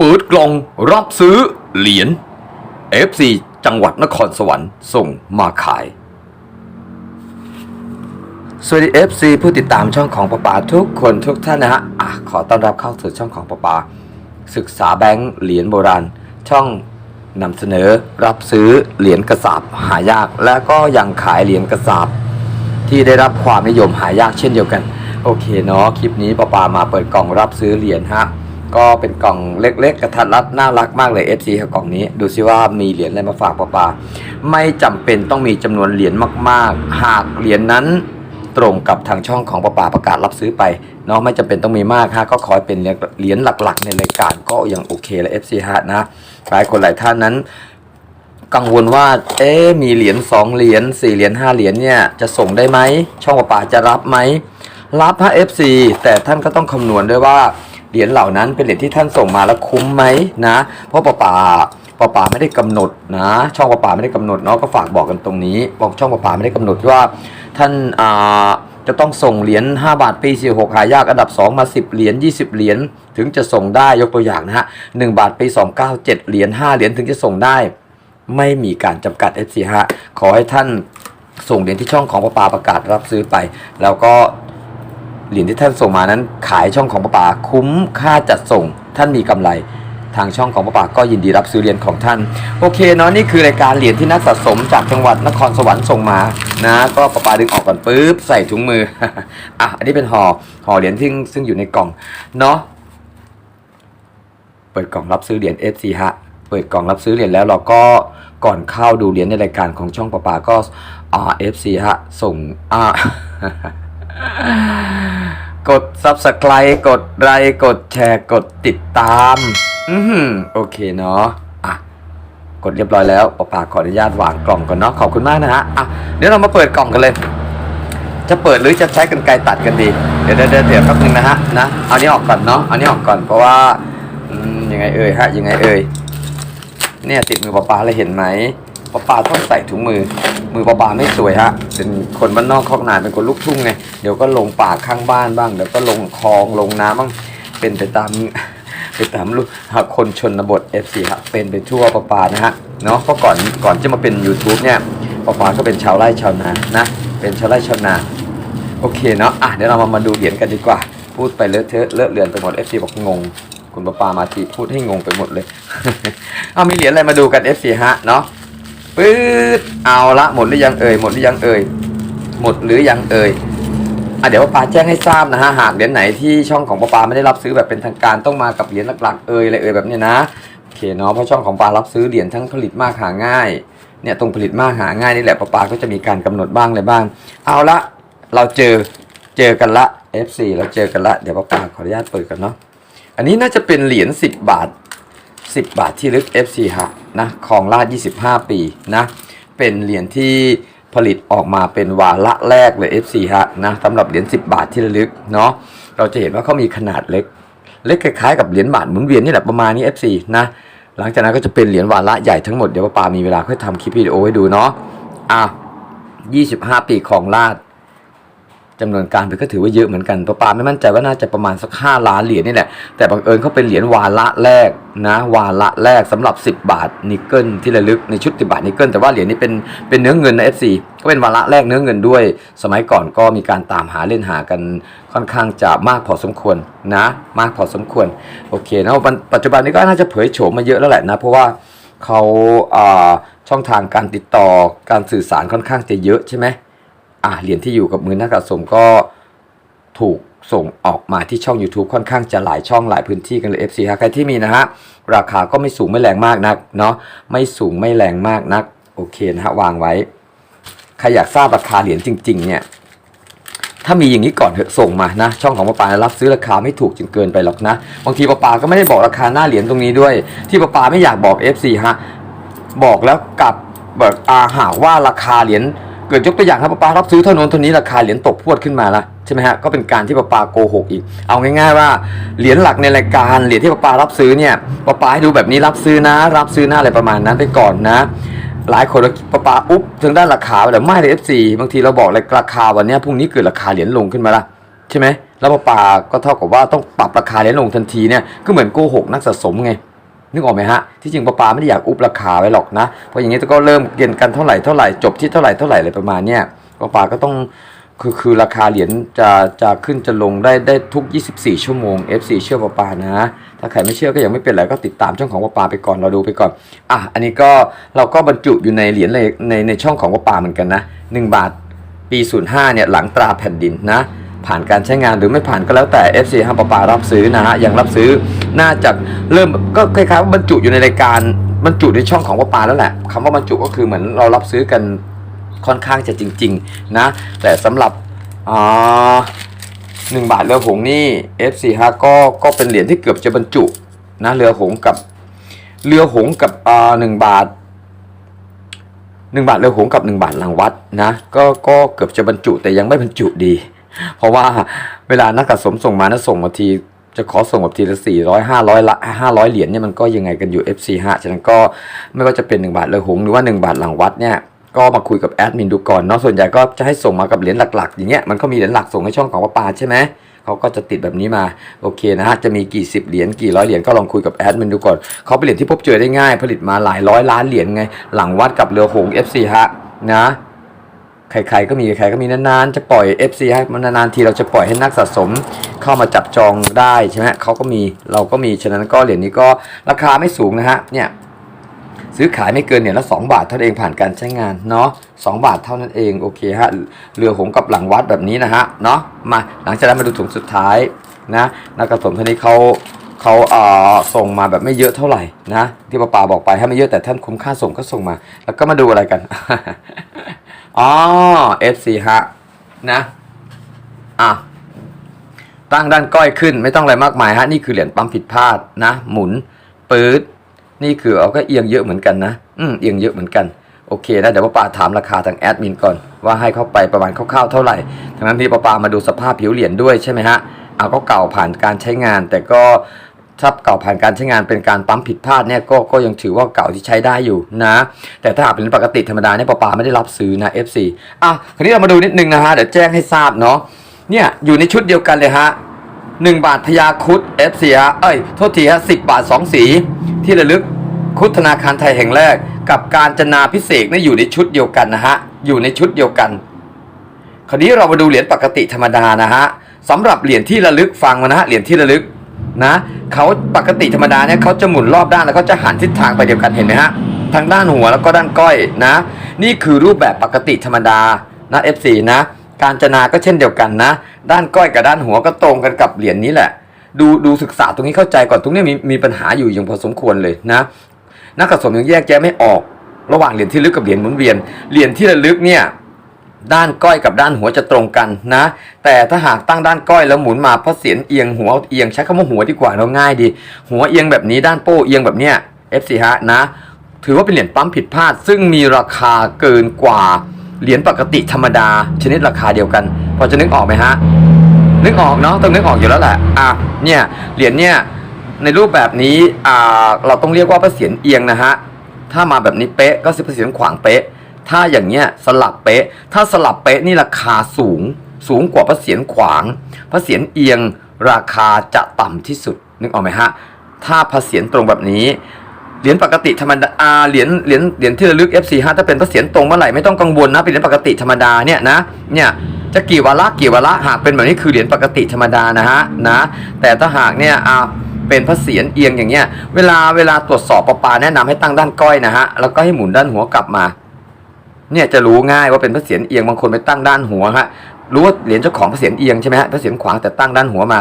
เปิดกล่องรับซื้อเหรียญ FC จังหวัดนครสวรรค์ส่งมาขาย สวัสดี FC ผู้ติดตามช่องของประปาทุกคนทุกท่านนะฮะอะขอต้อนรับเข้าสู่ช่องของประปา ศึกษาแบงค์เหรียญโบราณ ช่องนำเสนอรับซื้อเหรียญกระสาบหายาก และก็ยังขายเหรียญกระสาบที่ได้รับความนิยมหายากเช่นเดียวกัน โอเคเนาะคลิปนี้ปาปามาเปิดกล่องรับซื้อเหรียญฮะ ก็เป็นกล่องเล็ก ๆ กระทัดรัดน่ารักมากเลย FC ครับกล่องนี้ ดูซิว่ามีเหรียญอะไรมาฝากปาปาไม่จำเป็นต้องมีจำนวนเหรียญมาก ๆ หากเหรียญนั้นตรงกับทางช่องของประปาประกาศรับซื้อไปเนาะไม่จำเป็นต้องมีมากฮะก็ขอให้เป็นเหรียญหลักๆ ในรายการก็ยังโอเคและ FC ฮะนะหลายคนหลายท่านนั้น กังวลว่า เอ๊มีเหรียญ2เหรียญ4เหรียญ5เหรียญเนี่ยจะส่งได้ไหมช่องประปาจะรับไหมรับฮะ FC แต่ท่านก็ต้องคำนวณด้วยว่า เหรียญเหล่านั้นเป็นเหรียญที่ท่านส่งมาแล้วคุ้มไหมนะ เพราะประปาประปาไม่ได้กำหนดนะ ช่องประปาไม่ได้กำหนดเนาะก็ฝากบอกกันตรงนี้ บอกช่องประปาไม่ได้กำหนดว่าท่านอ่าจะต้องส่งเหรียญ5บาทปี46หายากอันดับ 2 มา 10 เหรียญ20 เหรียญถึงจะส่งได้ยกตัวอย่างนะฮะ1บาทปี29 7เหรียญ5เหรียญถึงจะส่งได้ ไม่มีการจำกัด FC ฮะขอให้ท่านส่งเหรียญที่ช่องของประปาประกาศรับซื้อไป แล้วก็ เหรียญที่ท่านส่งมานั้น ขายช่องของประปาคุ้มค่าจัดส่ง ท่านมีกำไรทางช่องของประปาก็ยินดีรับซื้อเหรียญของท่าน โอเคเนาะนี่คือรายการเหรียญที่นักสะสมจากจังหวัดนครสวรรค์ส่งมานะ ก็ประปาดึงออกก่อนปุ๊บใส่ถุงมืออะอันนี้เป็นห่อห่อเหรียญที่ซึ่งอยู่ในกล่องเนาะเปิดกล่องรับซื้อเหรียญ FC ฮะเปิดกล่องรับซื้อเหรียญแล้วเราก็ก่อนเข้าดูเหรียญในรายการของช่องประปาก็อ่า FC ฮะส่งอ่า กด Subscribe กดไลค์กดแชร์กดติดตาม อือหือโอเคเนาะอะกดเรียบร้อยแล้วประปาขออนุญาตวางกล่องก่อนเนาะขอบคุณมากนะฮะอะเดี๋ยวเรามาเปิดกล่องกันเลย จะเปิดหรือจะใช้กันไกรตัดกันดี เดี๋ยวเดี๋ยวเดี๋ยวแป๊บนึงนะฮะนะเอานี้ออกก่อนเนาะเอานี้ออกก่อนเพราะว่าอืมยังไงเอ่ยฮะยังไงเอ่ยเนี่ยติดมือปลาปลาเลยเห็นไหมปลาปลาต้องใส่ถุงมือ มือปลาปลาไม่สวยฮะ เป็นคนบ้านนอกคอกนาเป็นคนลูกทุ่งไง เดี๋ยวก็ลงป่าข้างบ้านบ้าง เดี๋ยวก็ลงคลองลงน้ำบ้าง เป็นไปตามไปตามลูกหากคนชนบท FC ฮะ เป็นไปทั่วปลาปานะฮะ เนาะเพราะก่อนก่อนจะมาเป็น YouTube เนี่ยปลาปาก็เป็นชาวไร่ชาวนา นะ เป็นชาวไร่ชาวนา โอเคเนาะ อะเดี๋ยวเรามามาดูเหรียญกันดีกว่า พูดไปเลอะเทอะเลอะเลือนไปหมด FC บอกงงคุณปาปามาทีพูดให้งงไปหมดเลย เอามีเหรียญอะไรมาดูกัน FC ฮะ เนาะ ปื๊ดเอาละหมดหรือยังเอ่ยหมดหรือยังเอ่ยหมดหรือยังเอ่ยอะเดี๋ยวป้าปาแจ้งให้ทราบนะฮะหากเหรียญไหนที่ช่องของป้าปาไม่ได้รับซื้อแบบเป็นทางการต้องมากับเหรียญหลักๆเอ่ยอะไรเอ่ยแบบนี้นะโอเคเนาะเพราะช่องของปารับซื้อเหรียญทั้งผลิตมากหาง่ายเนี่ยตรงผลิตมากหาง่ายนี่แหละป้าปาก็จะมีการกำหนดบ้างอะไรบ้าง เอาละเราเจอเจอกันละ F4 เราเจอกันละเดี๋ยวป้าปาขออนุญาตเปิดกันเนาะอันนี้น่าจะเป็นเหรียญ10 บาท 10 บาทที่ลึก FC ฮะนะของราช25 ปีนะเป็นเหรียญที่ผลิตออกมาเป็นวาระแรกเลย FC ฮะนะสำหรับเหรียญ10 บาทที่ลึกเนาะเราจะเห็นว่าเขามีขนาดเล็ก เล็กคล้ายๆกับเหรียญบาทหมุนเวียนนี่แหละประมาณนี้ FC นะหลังจากนั้นก็จะเป็นเหรียญวาระใหญ่ทั้งหมดเดี๋ยวป้าปามีเวลาค่อยทำคลิปวิดีโอให้ดูเนาะอะ25 ปีของราช จำนวนการไปก็ถือว่าเยอะเหมือนกันป้าปาไม่มั่นใจว่าน่าจะประมาณสักห้าล้านเหรียญนี่แหละ แต่บังเอิญเขาเป็นเหรียญวาระแรกนะ วาระแรกสำหรับ 10 บาทนิกเกิลที่ระลึกในชุด10บาทนิกเกิลแต่ว่าเหรียญนี้เป็นเป็นเนื้อเงินนะ FC ก็เป็นวาระแรกเนื้อเงินด้วย สมัยก่อนก็มีการตามหาเล่นหากันค่อนข้างจะมากพอสมควรนะ มากพอสมควรโอเคนะวันปัจจุบันนี้ก็น่าจะเผยโฉมมาเยอะแล้วแหละนะ เพราะว่าเขาอ่าช่องทางการติดต่อการสื่อสารค่อนข้างจะเยอะใช่ไหม อะเหรียญที่อยู่กับมือนักสะสมก็ถูกส่งออกมาที่ช่อง YouTube ค่อนข้างจะหลายช่องหลายพื้นที่กันเลย FC ฮะใครที่มีนะฮะราคาก็ไม่สูงไม่แรงมากนักเนาะไม่สูงไม่แรงมากนักโอเคนะฮะวางไว้ใครอยากทราบราคาเหรียญจริง ๆ เนี่ยถ้ามีอย่างนี้ก่อนเถอะส่งมานะ ช่องของป้าปารับซื้อราคาไม่ถูกจนเกินไปหรอกนะบางทีป้าปาก็ไม่ได้บอกราคาหน้าเหรียญตรงนี้ด้วย ที่ป้าปาไม่อยากบอก FC ฮะบอกแล้วกลับแบบอาหากว่าราคาเหรียญ เกิดยกตัวอย่างครับป้าปารับซื้อเท่านั้นเท่านี้ราคาเหรียญตกพวดขึ้นมาละใช่ไหมฮะก็เป็นการที่ป้าปาโกหกอีก เอาง่ายๆว่าเหรียญหลักในรายการเหรียญที่ป้าปารับซื้อเนี่ยป้าปาให้ดูแบบนี้รับซื้อนะ รับซื้อหน้าอะไรประมาณนั้นไปก่อนนะ หลายคนป้าปาอุ๊บทางด้านราคาแต่ไม่เลยเอฟซีบางทีเราบอกเลยราคาวันนี้พรุ่งนี้เกิดราคาเหรียญลงขึ้นมาละใช่ไหมแล้วป้าปาก็เท่ากับว่าต้องปรับราคาเหรียญลงทันทีเนี่ยก็เหมือนโกหกนักสะสมไง นึกออกไหมฮะ ที่จริงปลาปาไม่ได้อยากอุบราคาไว้หรอกนะ เพราะอย่างนี้ก็เริ่มเกินกันเท่าไหร่เท่าไหร่จบที่เท่าไหร่เท่าไหร่อะไรประมาณเนี้ยปลาปาก็ต้องคือคือราคาเหรียญจะจะขึ้นจะลงได้ได้ทุก 24 ชั่วโมง FC เชื่อปลาปานะ ถ้าใครไม่เชื่อก็ยังไม่เป็นไรก็ติดตามช่องของปลาปาไปก่อนเราดูไปก่อนอะอันนี้ก็เราก็บรรจุอยู่ในเหรียญในในในช่องของปลาปาเหมือนกันนะ 1 บาทปี 05เนี่ยหลังตราแผ่นดินนะ ผ่านการใช้งานหรือไม่ผ่านก็แล้วแต่ FC ห้าปลารับซื้อนะฮะยังรับซื้อน่าจะเริ่มก็คล้ายๆว่าบรรจุอยู่ในรายการบรรจุในช่องของปลาปาแล้วแหละคำว่าบรรจุก็คือเหมือนเรารับซื้อกันค่อนข้างจะจริง ๆ นะ แต่สำหรับอ่าหนึ่งบาทเรือหงนี่ F4 ฮะก็ก็เป็นเหรียญที่เกือบจะบรรจุนะเรือหงกับเรือหงกับอ่าหนึ่งบาทหนึ่งบาทเรือหงกับหนึ่งบาทหลังวัดนะก็ก็เกือบจะบรรจุแต่ยังไม่บรรจุดี เพราะว่าเวลานักสะสมส่งมานะส่งมาทีจะขอส่งแบบทีละสี่ร้อยห้าร้อยละห้าร้อยเหรียญเนี่ยมันก็ยังไงกันอยู่ FC ฮะฉะนั้นก็ไม่ว่าจะเป็น 1 บาทเรือหงหรือว่า 1 บาทหลังวัดเนี่ยก็มาคุยกับแอดมินดูก่อนเนาะส่วนใหญ่ก็จะให้ส่งมากับเหรียญหลักๆ อย่างเงี้ยมันก็มีเหรียญหลักส่งให้ช่องของป้าปาใช่ไหมเขาก็จะติดแบบนี้มาโอเคนะฮะจะมีกี่สิบเหรียญกี่ร้อยเหรียญก็ลองคุยกับแอดมินดูก่อนเขาเป็นเหรียญที่พบเจอได้ง่าย ผลิตมาหลายร้อยล้านเหรียญไง หลังวัดกับเรือหง FC ฮะนะ ใครๆก็มีใครๆก็มีนานๆจะปล่อย FC ให้มันนานๆทีเราจะปล่อยให้นักสะสมเข้ามาจับจองได้ใช่ไหมเขาก็มีเราก็มีฉะนั้นก็เหรียญนี้ก็ราคาไม่สูงนะฮะเนี่ยซื้อขายไม่เกินเหรียญละ2บาทเท่านั้นเองผ่านการใช้งานเนาะ2บาทเท่านั้นเองโอเคฮะเรือหงกับหลังวัดแบบนี้นะฮะเนาะมาหลังจากนั้นมาดูถุงสุดท้ายนะนักสะสมท่านนี้เขาเขาเอ่อส่งมาแบบไม่เยอะเท่าไหร่นะที่ป้าปาบอกไปถ้ไม่เยอะแต่ท่านคุ้มค่าส่งก็ส่งมา แล้วก็มาดูอะไรกัน อ๋อ FC ฮะนะอะตั้งด้านก้อยขึ้นไม่ต้องอะไรมากมายฮะนี่คือเหรียญปั๊มผิดพลาดนะ หมุนปื๊ดนี่คือเอาก็เอียงเยอะเหมือนกันนะ อืมเอียงเยอะเหมือนกันโอเคนะเดี๋ยวป้าปาถามราคาทางแอดมินก่อนว่าให้เข้าไปประมาณคร่าวๆเท่าไหร่ทั้งนั้นที่ป้าปามาดูสภาพผิวเหรียญด้วยใช่ไหมฮะเอาก็เก่าผ่านการใช้งานแต่ก็ ถ้าเก่าผ่านการใช้งานเป็นการปั๊มผิดพลาดเนี่ยก็ก็ยังถือว่าเก่าที่ใช้ได้อยู่นะ แต่ถ้าหากเป็นปกติธรรมดาเนี่ยปาปาไม่ได้รับซื้อนะ FC อะคราวนี้เรามาดูนิดนึงนะฮะเดี๋ยวแจ้งให้ทราบเนาะเนี่ยอยู่ในชุดเดียวกันเลยฮะหนึ่งบาทพยาคุด FC ฮะเอ้ยโทษทีฮะสิบบาทสองสี ที่ระลึกคุดธนาคารไทยแห่งแรก กับการจนาพิเศษเนี่ยอยู่ในชุดเดียวกันนะฮะอยู่ในชุดเดียวกันคราวนี้เรามาดูเหรียญปกติธรรมดานะฮะสำหรับเหรียญที่ระลึกฟังมานะฮะเหรียญที่ระลึก นะเขาปกติธรรมดาเนี่ยเขาจะหมุนรอบด้านแล้วเขาจะหันทิศทางไปเดียวกันเห็นไหมฮะทางด้านหัวแล้วก็ด้านก้อยนะ นี่คือรูปแบบปกติธรรมดานะ F4 นะ การจนาก็เช่นเดียวกันนะ ด้านก้อยกับด้านหัวก็ตรงกันกับเหรียญนี้แหละ ดูดูศึกษาตรงนี้เข้าใจก่อนตรงนี้มีมีปัญหาอยู่อย่างพอสมควรเลยนะนักสะสมยังแยกแยะไม่ออก ระหว่างเหรียญที่ลึกกับเหรียญหมุนเวียนเหรียญที่ระลึกเนี่ย ด้านก้อยกับด้านหัวจะตรงกันนะ แต่ถ้าหากตั้งด้านก้อยแล้วหมุนมาเพราะเสียนเอียงหัวเอียงใช้คำว่าหัวดีกว่าเราง่ายดี หัวเอียงแบบนี้ด้านโป้เอียงแบบเนี้ย FC ฮะนะ ถือว่าเป็นเหรียญปั๊มผิดพลาด ซึ่งมีราคาเกินกว่าเหรียญปกติธรรมดา ชนิดราคาเดียวกัน พอจะนึกออกไหมฮะ นึกออกเนาะต้องนึกออกอยู่แล้วแหละอะเนี่ยเหรียญเนี่ยในรูปแบบนี้อ่าเราต้องเรียกว่าพระเศียรเอียงนะฮะถ้ามาแบบนี้เป๊ะก็คือพระเศียรขวางเป๊ะ ถ้าอย่างเงี้ยสลับเป๊ะ ถ้าสลับเป๊ะนี่ราคาสูง สูงกว่าพระเศียรขวาง พระเศียรเอียง ราคาจะต่ำที่สุด นึกออกไหมฮะ ถ้าพระเศียรตรงแบบนี้ เหรียญปกติธรรมดาเหรียญ เหรียญ เหรียญที่ระลึก F45 ถ้าเป็นพระเศียรตรงเมื่อไหร่ไม่ต้องกังวลนะ เป็นเหรียญปกติธรรมดาเนี่ยนะ เนี่ยจะกี่วาระกี่วาระหากเป็นแบบนี้คือเหรียญปกติธรรมดานะฮะนะ แต่ถ้าหากเนี่ยอ่าเป็นพระเศียรเอียงอย่างเงี้ย เวลาเวลาตรวจสอบประปาแนะนำให้ตั้งด้านก้อยนะฮะ แล้วก็ให้หมุนด้านหัวกลับมา เนี่ยจะรู้ง่ายว่าเป็นพระเศียรเอียงบางคนไปตั้งด้านหัวฮะรู้ว่าเหรียญเจ้าของพระเศียรเอียงใช่ไหมฮะพระเศียรขวางแต่ตั้งด้านหัวมา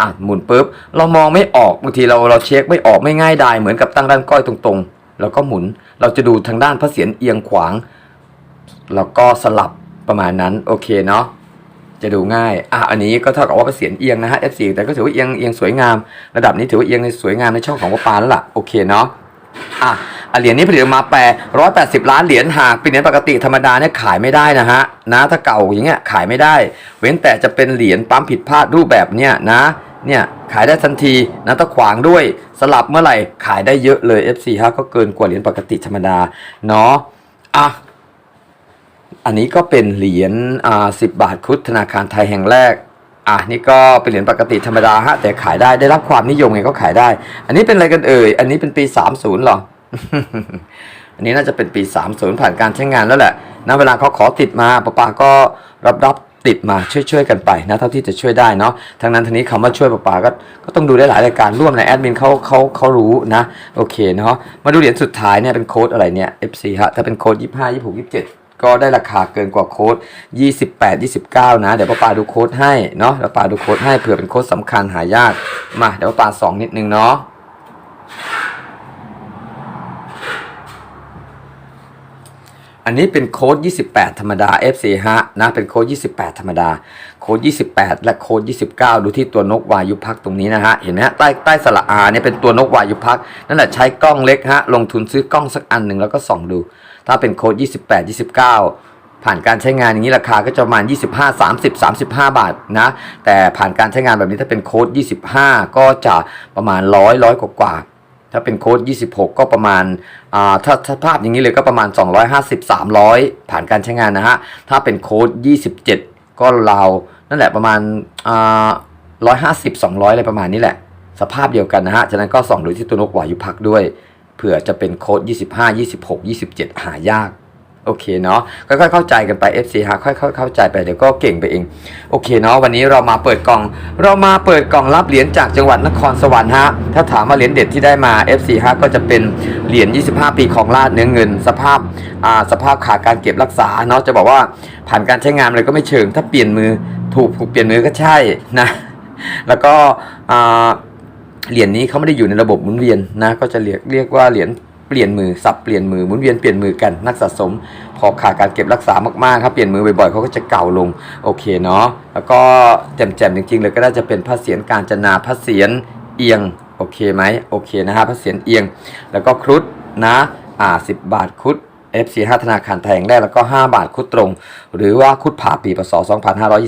อะหมุนปุ๊บเรามองไม่ออกบางทีเราเราเช็คไม่ออกไม่ง่ายดายเหมือนกับตั้งด้านก้อยตรงๆ แล้วก็หมุนเราจะดูทางด้านพระเศียรเอียงขวาง แล้วก็สลับประมาณนั้นโอเคเนาะจะดูง่ายอะอันนี้ก็เท่ากับว่าพระเศียรเอียงนะฮะ F4 แต่ก็ถือว่าเอียงเอียงสวยงาม ระดับนี้ถือว่าเอียงในสวยงามในช่องของวปาแล้วล่ะ โอเคเนาะ อะอะเหรียญนี้ผลิตออกมาแปร180ล้านเหรียญหากเป็นเหรียญปกติธรรมดาเนี่ยขายไม่ได้นะฮะนะถ้าเก่าอย่างเงี้ยขายไม่ได้ เว้นแต่จะเป็นเหรียญปั๊มผิดพลาดรูปแบบเนี้ยนะเนี่ยขายได้ทันทีนะถ้าขวางด้วยสลับเมื่อไหร่ขายได้เยอะเลย FC ฮะก็เกินกว่าเหรียญปกติธรรมดาเนาะอะอันนี้ก็เป็นเหรียญอ่าสิบบาทครุฑธนาคารไทยแห่งแรก อะนี่ก็เป็นเหรียญปกติธรรมดาฮะแต่ขายได้ได้รับความนิยมไงก็ขายได้ อันนี้เป็นอะไรกันเอ่ย อันนี้เป็นปี 30หรอ อันนี้น่าจะเป็นปี 30 ผ่านการใช้งานแล้วแหละนะเวลาเขาขอติดมาป้าปาก็รับรับติดมาช่วยๆกันไปนะเท่าที่จะช่วยได้เนาะทั้งนั้นทั้งนี้คำว่าช่วยป้าปาก็ก็ต้องดูได้หลายรายการร่วมในแอดมินเขาเขาเขารู้นะ โอเคเนาะมาดูเหรียญสุดท้ายเนี่ยเป็นโค้ดอะไรเนี่ย FC ฮะถ้าเป็นโค้ด25 26 27ก็็ได้ราคาเกินกว่าโค้ด 28 29 นะ เดี๋ยวป้าปาดูโค้ดให้เนาะเดี๋ยวป้าดูโค้ดให้เผื่อเป็นโค้ดสำคัญหายาก มาเดี๋ยวป้าปาสองนิดนึงเนาะอันนี้เป็นโค้ด 28 ธรรมดา FC ฮะนะ เป็นโค้ด 28 ธรรมดา โค้ด28 และโค้ด29 ดูที่ตัวนกวายุพักตรงนี้นะฮะ เห็นไหมฮะใต้ใต้สระอาเนี่ยเป็นตัวนกวายุพักนั่นแหละใช้กล้องเล็กฮะ ลงทุนซื้อกล้องสักอันหนึ่งแล้วก็ส่องดู ถ้าเป็นโค้ด28 29ผ่านการใช้งานอย่างนี้ราคาก็จะประมาณ 25 30 35 บาทนะ แต่ผ่านการใช้งานแบบนี้ถ้าเป็นโค้ด 25 ก็จะประมาณ 100 100กว่ากว่า ถ้าเป็นโค้ด 26 ก็ประมาณอ่าถ้าถ้าภาพอย่างนี้เลยก็ประมาณ 250 300 ผ่านการใช้งานนะฮะ ถ้าเป็นโค้ด 27 ก็ราว นั่นแหละประมาณอ่า150 200อยอะไรประมาณนี้แหละ สภาพเดียวกันนะฮะ ฉะนั้นก็ส่องดูที่ตัวนกวายุพักด้วย เผื่อจะเป็นโค้ด25 26 27 หายากโอเคเนาะค่อยๆเข้าใจกันไป FC ฮะค่อยๆเข้าใจไปเดี๋ยวก็เก่งไปเอง โอเคเนาะวันนี้เรามาเปิดกล่อง เรามาเปิดกล่องรับเหรียญจากจังหวัดนครสวรรค์ฮะถ้าถามว่าเหรียญเด็ดที่ได้มา FC ฮะก็จะเป็นเหรียญ 25 ปีของราชเนื้อเงิน สภาพอ่าสภาพขาดการเก็บรักษาเนาะจะบอกว่าผ่านการใช้งานเลยก็ไม่เชิง ถ้าเปลี่ยนมือ ถูกถูกเปลี่ยนมือก็ใช่นะ แล้วก็เหรียญนี้เขาไม่ได้อยู่ในระบบหมุนเวียนนะ ก็จะเรียกเรียกว่าเหรียญเปลี่ยนมือสับเปลี่ยนมือหมุนเวียนเปลี่ยนมือกันนักสะสม พอขาดการเก็บรักษามากๆครับเปลี่ยนมือบ่อยๆเขาก็จะเก่าลงโอเคเนาะแล้วก็แจ่มๆจริงๆเลยก็น่าจะเป็นพระเศียรการจนาพระเศียรเอียงโอเคไหมโอเคนะฮะพระเศียรเอียง แล้วก็ครุฑนะอ่าสิบบาทครุฑ FC 5 ธนาคารไทยแห่งแรกแล้วก็ 5 บาทคุดตรง หรือว่าคุดผ่าปีพศ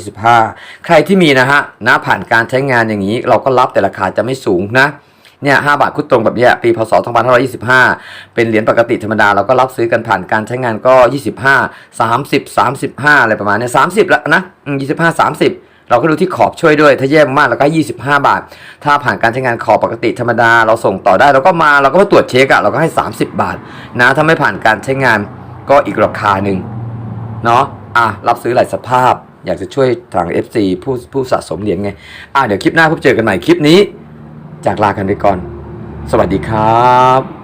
2525 ใครที่มีนะฮะนะผ่านการใช้งานอย่างนี้ เราก็รับแต่ราคาจะไม่สูงนะเนี่ย5บาทคุดตรงแบบเนี้ยปีพศ 2525 เป็นเหรียญปกติธรรมดา เราก็รับซื้อกันผ่านการใช้งานก็ 25 30 35 อะไรประมาณเนี้ย30 แล้วนะอืม25 30 เราก็ดูที่ขอบช่วยด้วย ถ้าแย่มากๆแล้วก็25 บาท ถ้าผ่านการใช้งานขอบปกติธรรมดา เราส่งต่อได้เราก็มาเราก็มาตรวจเช็คอะเราก็ให้ 30 บาท นะถ้าไม่ผ่านการใช้งานก็อีกราคาหนึ่งเนาะอะรับซื้อหลายสภาพ อยากจะช่วยทาง FC ผู้ผู้สะสมเหรียญไงอะเดี๋ยวคลิปหน้าพบเจอกันใหม่คลิปนี้ จากลากันไปก่อน สวัสดีครับ